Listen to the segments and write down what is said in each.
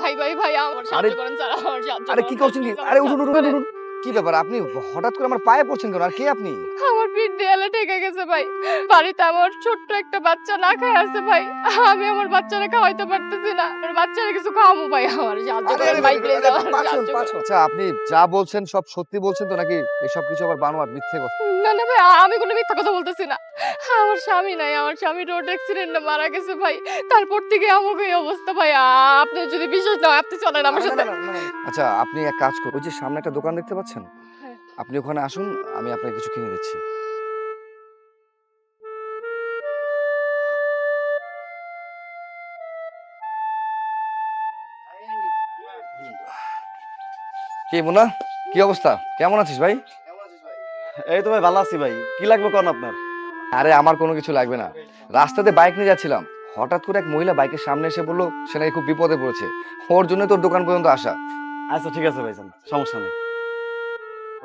ভাই ভাই ভাই আমার সাহায্য করেন স্যার আমার সাহায্য আরে কি করছেন আরে উঠুন উঠুন উঠুন। কি ব্যাপার? আপনি হঠাৎ করে আমার পায়ে পড়ছেন কেন? আর কে আপনি? আমার পিঠ দেয়ালে ঠেকে গেছে ভাই। বাড়িতে আমার ছোট্ট একটা বাচ্চা না খায় আছে ভাই। আমি আমার বাচ্চারা খাওয়াইতে পারতেছি না। আমার বাচ্চারা কিছু খাওয়াবো ভাই আমার। সাহায্য করেন ভাই আরে, প্লিজ আরে, আমার। আচ্ছা আপনি যা বলছেন সব সত্যি বলছেন তো নাকি এসব কিছু আবার বানোয়াট মিথ্যে কথা? না না ভাই আমি কোনো মিথ্যা কথা বলতেছি না। আমার স্বামী নাই আমার স্বামী রোড অ্যাক্সিডেন্টে মারা গেছে ভাই। তারপর থেকে আমাকে এই অবস্থা ভাই। আপনি যদি বিশ্বাস না আপনি চলেন আমার সাথে। আচ্ছা আপনি এক কাজ করুন। ওই যে সামনে একটা দোকান দেখতে পাচ্ছেন? হ্যাঁ। আপনি ওখানে আসুন আমি আপনাকে কিছু কিনে দিচ্ছি। কি মুনা? কি অবস্থা? কেমন আছিস ভাই? এই তো ভাই ভালো আছি ভাই। কি লাগবে কোন আপনার? আরে আমার কোনো কিছু লাগবে না। রাস্তাতে বাইক নিয়ে যাচ্ছিলাম। হঠাৎ করে এক মহিলা বাইকের সামনে এসে বলল সে নাকি খুব বিপদে পড়েছে। ওর জন্য তোর দোকান পর্যন্ত আসা। আচ্ছা ঠিক আছে ভাইজান সমস্যা নেই।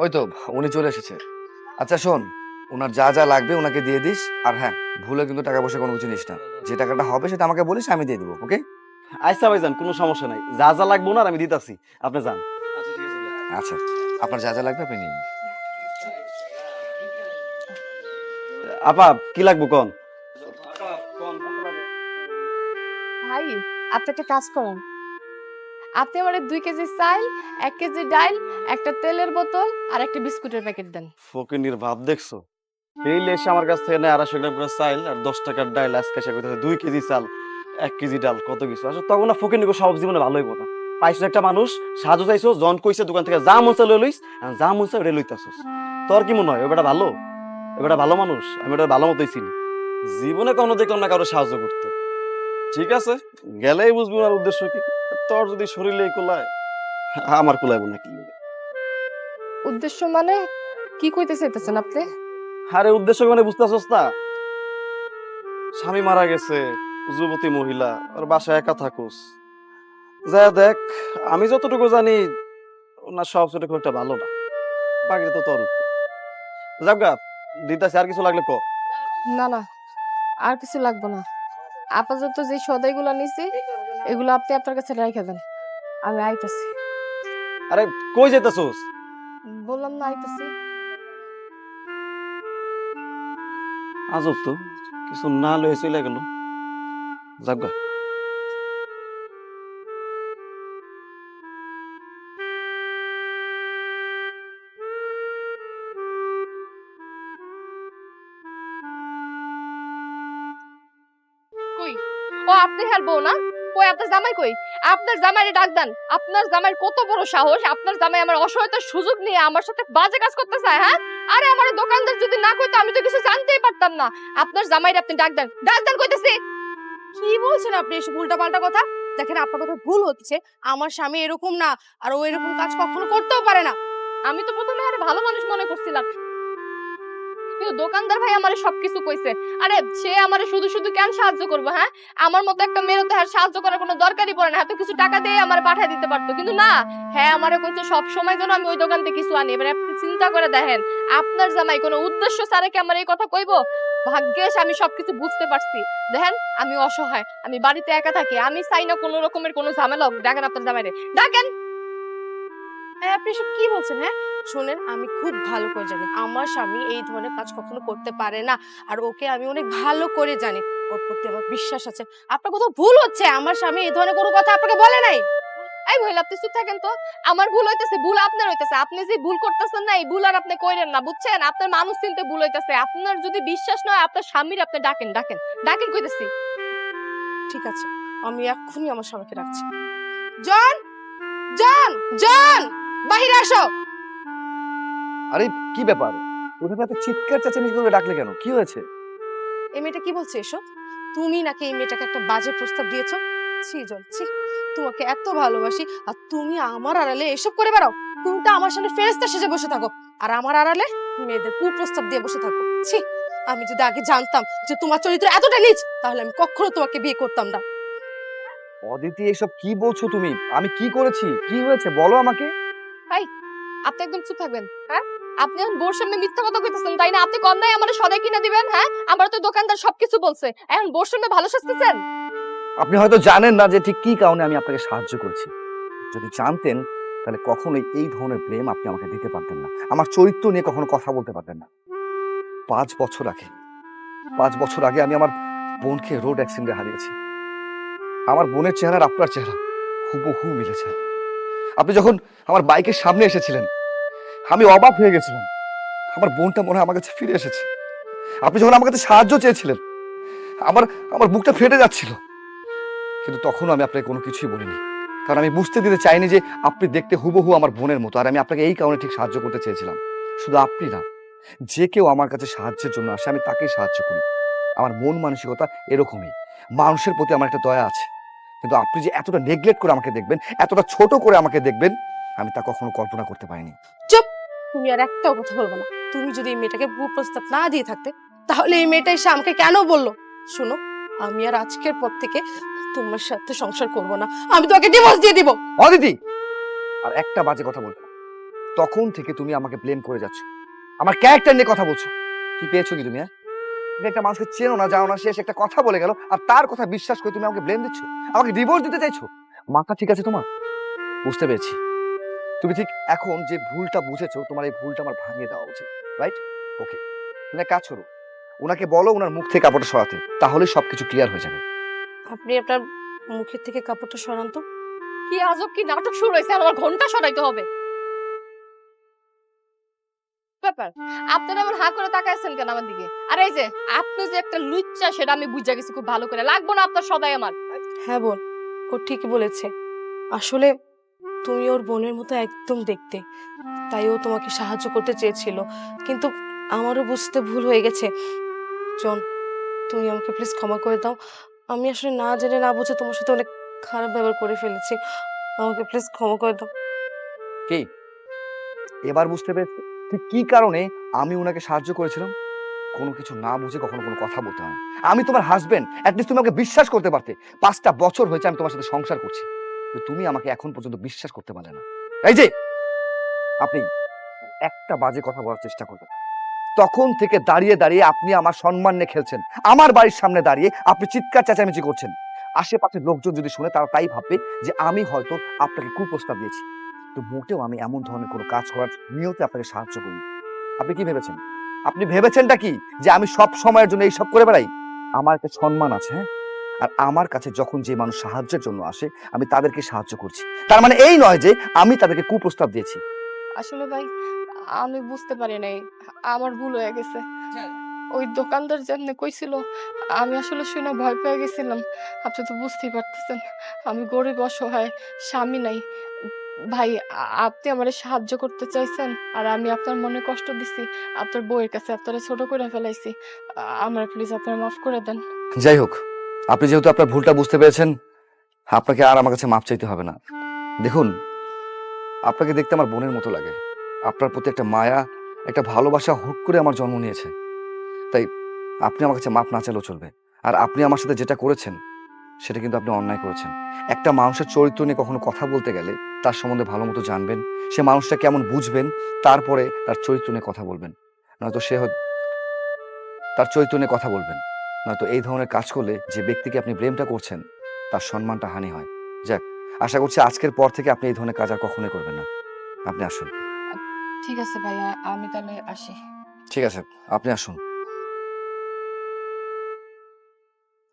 ওই তো উনি চলে এসেছে। আচ্ছা শোন ওনার যা যা লাগবে ওনাকে দিয়ে দিস আর হ্যাঁ ভুলে কিন্তু টাকা পয়সা কোনো কিছু নিস না। যে টাকাটা হবে সেটা আমাকে বলিস আমি দিয়ে দেবো ওকে? আচ্ছা ভাই যান কোনো সমস্যা নাই। যা যা লাগবে না আমি দিতাছি। আপনি যান। আচ্ছা আপনার যা যা লাগবে আপনি নিন। আপা কি লাগবে কোন? ভাই আপনি একটা কাজ করেন। আপনি আমার দুই কেজি চাল এক কেজি ডাল একটা তেলের বোতল আর একটা বিস্কুটের প্যাকেট দেন। ফকিনির ভাব দেখছ? এই এসে আমার কাছ থেকে নেয় আড়াইশো গ্রাম করে চাল আর দশ টাকার ডাল। আজকে সে কইতেছে, দুই কেজি চাল, এক কেজি ডাল, কত কিছু? আসলে তখন না ফকিনিকে সব জীবনে ভালোই কথা পাইছো একটা মানুষ, সাহায্য চাইছো, জন কইছে, দোকান থেকে যা মন চাই লই লইস, আর যা মন চাই ওটা লইতাছস। তোর কি মনে হয়, এবারটা ভালো? এবারটা ভালো মানুষ? আমি এটা ভালো মতোই চিনি। জীবনে কখনো দেখলাম না কারও সাহায্য করতে। ঠিক আছে? গেলেই বুঝবি ওনার উদ্দেশ্য কি। তোর যদি শরীরে কোলায়, আমার কোলাইব না কি উদ্দেশ্য মানে কি কইতে চাইতেছেন আপনি? আরে উদ্দেশ্য মানে বুঝতেছস না। স্বামী মারা গেছে যুবতী মহিলা আর বাসায় একা থাকুস। যা দেখ আমি যতটুকু জানি ওনার সব ছোট খুব একটা ভালো না। বাকিটা তো তোর উপর। যাক গা দিতাছি আর কিছু লাগলে ক। না না আর কিছু লাগবে না। আপাতত যে সদাইগুলো নিছি এগুলো আপনি আপনার কাছে রেখে দেন। আমি আইতাছি। আরে কই যেতেছস বললাম না আইতাছি আজব তো কিছু না লয়ে চলে গেল। যাক গা। কই? ও আপনি হেলবো না? আপনার জামাই কই? আপনার জামাইরে ডাক দেন। আপনার কত বড় সাহস, আপনার জামাই আমার অসহায়তার সুযোগ নিয়ে আমার সাথে বাজে কাজ করতে চায় হ্যাঁ? আরে, আমার দোকানদার যদি না কইতো, আমি তো কিছু জানতেই পারতাম না। আপনার জামাইরে আপনি ডাক দেন। ডাক দেন, কইতেছি। কি বলছেন আপনি এসব উল্টাপাল্টা কথা? দেখেন, আপনার কথা ভুল হচ্ছে। আমার স্বামী এরকম না, আর ও এরকম কাজ কখনো করতেও পারে না। আমি তো প্রথমে আরে ভালো মানুষ মনে করছিলাম। কিন্তু দোকানদার ভাই আমারে সবকিছু কইছে। আরে সে আমারে শুধু শুধু কেন সাহায্য করব হ্যাঁ? আমার মতো একটা মেয়ের তো সাহায্য করার কোনো দরকারই পড়ে না। এত কিছু টাকা দিয়ে আমার পাঠিয়ে দিতে পারতো। কিন্তু না হ্যাঁ আমারে কইছে সব সময় যেন আমি ওই দোকান থেকে কিছু আনি। এবার আপনি চিন্তা করে দেখেন, আপনার জামাই কোনো উদ্দেশ্য ছাড়া কি আমার এই কথা কইবো? ভাগ্যেশ আমি সবকিছু বুঝতে পারছি। দেখেন, আমি অসহায়, আমি বাড়িতে একা থাকি, আমি চাই না কোনো রকমের কোনো ঝামেলা দেখেন আপনার জামাইরে। ডাকেন! হ্যাঁ আপনি এসব কি বলছেন হ্যাঁ? শোনেন, আমি খুব ভালো করে জানি। আমার স্বামী এই ধরনের কাজ কখনো করতে পারে না। আর ওকে আমি অনেক ভালো করে জানি। ওর প্রতি আমার বিশ্বাস আছে। আপনার কোথাও ভুল হচ্ছে? আমার স্বামী এই ধরনের কোনো কথা আপনাকে বলে নাই? এই মহিলা আপনি চুপ থাকেন তো। আমার ভুল হইতেছে, ভুল আপনার হইতেছে। আপনি যে ভুল করতেছেন না, এই ভুল আর আপনি কইরেন না, বুঝছেন? আপনার মানুষ চিনতে ভুল হইতেছে। আপনার যদি বিশ্বাস নয় আপনার স্বামীর আপনি ডাকেন ডাকেন। ডাকেন কইতেছি। ঠিক আছে, আমি এক্ষুনি আমার স্বামীকে রাখছি জন! জন! জন! বাহিরে আসো। আরে কি ব্যাপার? প্রথমে এত চিৎকার চেঁচামেচি করে ডাকলে কেন? কি হয়েছে? এই মেয়েটা কি বলছে এসব? তুমি নাকি এই মেয়েটাকে একটা বাজে প্রস্তাব দিয়েছ? ছি জন ছি। তোমাকে এত ভালোবাসি আর তুমি আমার আড়ালে এসব করে বেড়াও। তুমি তো আমার সামনে ফেরেস্তা সেজে বসে থাকো আর আমার আড়ালে মেয়েদের কুপ্রস্তাব দিয়ে বসে থাকো। ছি আমি যদি আগে জানতাম যে তোমার চরিত্র এতটা নিচ তাহলে আমি কখনো তোমাকে বিয়ে করতাম না। অদিতি এসব কি বলছো তুমি? আমি কি করেছি? কি হয়েছে? বলো আমাকে। আপনি একদম চুপ থাকবেন হ্যাঁ? আপনি বোর সামনে মিথ্যা কথা কইতেছেন, তাই না? আপনি কম নাই আমার সদাই কিনে দিবেন হ্যাঁ? আমার তো দোকানদার সবকিছু বলছে। এখন বোর সামনে ভালো সাজতেছেন? আপনি হয়তো জানেন না যে ঠিক কি কারণে আমি আপনাকে সাহায্য করছি। যদি জানতেন, তাহলে কখনোই এই ধরনের ব্লেম আপনি আমাকে দিতে পারতেন না। আমার চরিত্র নিয়ে কখনো কথা বলতে পারতেন না। পাঁচ বছর আগে, পাঁচ বছর আগে আমি আমার বোনকে রোড অ্যাক্সিডেন্টে হারিয়েছি। আমার বোনের চেহারা আপনার চেহারা হুবহু মিলেছে। আপনি যখন আমার বাইকের সামনে এসেছিলেন, আমি অবাক হয়ে গেছিলাম। আমার বোনটা মনে হয় আমার কাছে ফিরে এসেছে। আপনি যখন আমার কাছে সাহায্য চেয়েছিলেন, আমার আমার বুকটা ফেটে যাচ্ছিল। কিন্তু তখনও আমি আপনাকে কোনো কিছুই বলিনি। কারণ আমি বুঝতে দিতে চাইনি যে আপনি দেখতে হুবহু আমার বোনের মতো, আর আমি আপনাকে এই কারণে ঠিক সাহায্য করতে চেয়েছিলাম। শুধু আপনি না, যে কেউ আমার কাছে সাহায্যের জন্য আসে, আমি তাকেই সাহায্য করি। আমার মন মানসিকতা এরকমই। মানুষের প্রতি আমার একটা দয়া আছে। কিন্তু আপনি যে এতটা নেগলেক্ট করে আমাকে দেখবেন এতটা ছোট করে আমাকে দেখবেন আমি তা কখনো কল্পনা করতে পারিনি। চুপ! তুমি আর একটাও কথা বলব না। তুমি যদি এই মেয়েটাকে প্রস্তাব না দিয়ে থাকতে তাহলে এই মেয়েটা এসে আমাকে কেন বলল? শোনো আমি আর আজকের পর থেকে তোমার সাথে সংসার করব না। আমি তোমাকে ডিভোর্স দিয়ে দিব। অদিতি! আর একটা বাজে কথা বলবে না। তখন থেকে তুমি আমাকে ব্লেম করে যাচ্ছ। আমার ক্যারেক্টার নিয়ে কথা বলছো। কি পেয়েছ কি তুমি হ্যাঁ? তুমি একটা মানুষকে চেনো না, জানো না, সে একটা কথা বলে গেল, আর তার কথা বিশ্বাস করে তুমি আমাকে ব্লেম দিচ্ছ? আমাকে ডিভোর্স দিতে চাইছো? মাথা ঠিক আছে তোমার? বুঝতে পেরেছি। তুমি ঠিক এখন যে ভুলটা বুঝেছ, তোমার এই ভুলটা আমার ভাঙিয়ে দেওয়া উচিত রাইট ওকে তুমি কাজ করো ওনাকে বলো ওনার মুখ থেকে কাপড়টা সরাতে, তাহলে সবকিছু ক্লিয়ার হয়ে যাবে। আপনি আপনার মুখের থেকে কাপড়টা সরান তো। কি আজব কি নাটক শুরু হয়েছে আমার ঘণ্টা সরাইতে হবে। ব্যাপার? আপনারা এমন হাঁ করে তাকাইছেন কেন আমার দিকে? আর এই যে আপনি যে একটা লুচ্চা সেটা আমি বুঝা গেছি খুব ভালো করে। লাগবো না আপনার সদাই আমার। হ্যাঁ বোন ও ঠিকই বলেছে। আসলে তুমি ওর বোনের মতো একদম দেখতে। তাই ও তোমাকে সাহায্য করতে চেয়েছিল। কিন্তু আমারও বুঝতে ভুল হয়ে গেছে। জন তুমি আমাকে প্লিজ ক্ষমা করে দাও। আমি আসলে না জেনে না বুঝে তোমার সাথে অনেক খারাপ ব্যবহার করে ফেলেছি। আমাকে প্লিজ ক্ষমা করে দাও। কি? এবার বুঝতে পেরেছি? ঠিক কি কারণে আমি ওনাকে সাহায্য করেছিলাম? কোনো কিছু না বুঝে কখনো কোনো কথা বলতে না। আমি তোমার হাজবেন্ড অ্যাটলিস্ট তুমি আমাকে বিশ্বাস করতে পারতে। পাঁচটা বছর হয়েছে আমি তোমার সাথে সংসার করছি। তুমি আমাকে এখন পর্যন্ত বিশ্বাস করতে পারলে না। এই যে, আপনি একটা বাজে কথা বলার চেষ্টা করবেন। তখন থেকে দাঁড়িয়ে দাঁড়িয়ে আপনি আমার সম্মান নিয়ে খেলছেন। আমার বাড়ির সামনে দাঁড়িয়ে আপনি চিৎকার চেঁচামেচি করছেন। আশেপাশের লোকজন যদি শুনে তারা তাই ভাববে যে আমি হয়তো আপনাকে কুপ্রস্তাব দিয়েছি। তো মোটেও আমি এমন ধরনের কোনো কাজ করার নিয়তে আপনাকে সাহায্য করি। আপনি কি ভেবেছেন? আপনি ভেবেছেনটা কি? যে আমি সব সময়ের জন্য এইসব করে বেড়াই? আমার একটা সম্মান আছে হ্যাঁ? আর আমার কাছে যখন যে মানুষ সাহায্যের জন্য আসে, আমি তাদেরকে সাহায্য করছি। তার মানে এই নয় যে আমি তাদেরকে কুপ্রস্তাব দিয়েছি। আসলে ভাই, আমি বুঝতে পারি নাই। আমার ভুল হয়ে গেছে। ওই দোকানদার যেমনি কইছিল, আমি আসলে শুনে ভয় পেয়ে গেছিলাম। আপনি তো বুঝতেই পারতেছেন, আমি গরিব, অসহায়, স্বামী নাই। ভাই আপনি আমারে সাহায্য করতে চাইছেন আর আমি আপনার মনে কষ্ট দিছি। আপনার বউয়ের কাছে আপনারা ছোট করে ফেলাইছি। আমার প্লিজ আপনারা মাফ করে দেন। যাই হোক, আপনি যেহেতু আপনার ভুলটা বুঝতে পেরেছেন, আপনাকে আর আমার কাছে মাপ চাইতে হবে না। দেখুন, আপনাকে দেখতে আমার বোনের মতো লাগে। আপনার প্রতি একটা মায়া, একটা ভালোবাসা হুট করে আমার জন্ম নিয়েছে। তাই আপনি আমার কাছে মাপ না চাইলেও চলবে। আর আপনি আমার সাথে যেটা করেছেন সেটা কিন্তু আপনি অন্যায় করেছেন। একটা মানুষের চরিত্র নিয়ে কখনো কথা বলতে গেলে তার সম্বন্ধে ভালো মতো জানবেন সে মানুষটা কেমন বুঝবেন তারপরে তার চরিত্র নিয়ে কথা বলবেন। নয়তো সে তার চরিত্র নিয়ে কথা বলবেন। নয়তো এই ধরনের কাজ করলে যে ব্যক্তিকে আপনি ব্লেমটা করছেন তার সম্মানটা হানি হয়। যাক আশা করছি আজকের পর থেকে আপনি এই ধরনের কাজ আর কখনোই করবেন না। আপনি আসুন। ঠিক আছে ভাইয়া আমি তাহলে আসি। ঠিক আছে আপনি আসুন।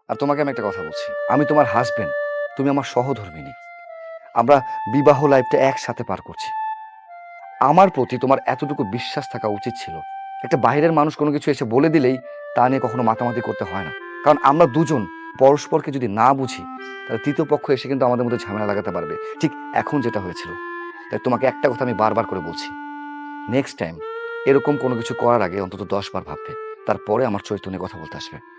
আর তোমাকে আমি একটা কথা বলছি। আমি তোমার হাজবেন্ড তুমি আমার সহধর্মিনী আমরা বিবাহ লাইফটা একসাথে পার করছি। আমার প্রতি তোমার এতটুকু বিশ্বাস থাকা উচিত ছিল। একটা বাইরের মানুষ কোনো কিছু এসে বলে দিলেই তা নিয়ে কখনো মাতামাতি করতে হয় না। কারণ আমরা দুজন পরস্পরকে যদি না বুঝি, তাহলে তৃতীয় পক্ষ এসে কিন্তু আমাদের মধ্যে ঝামেলা লাগাতে পারবে। ঠিক এখন যেটা হয়েছিল। তাই তোমাকে একটা কথা আমি বারবার করে বলছি। নেক্সট টাইম এরকম কোনো কিছু করার আগে অন্তত দশ বার ভাববে। তারপরে আমার চরিত্র নিয়ে কথা বলতে আসবে।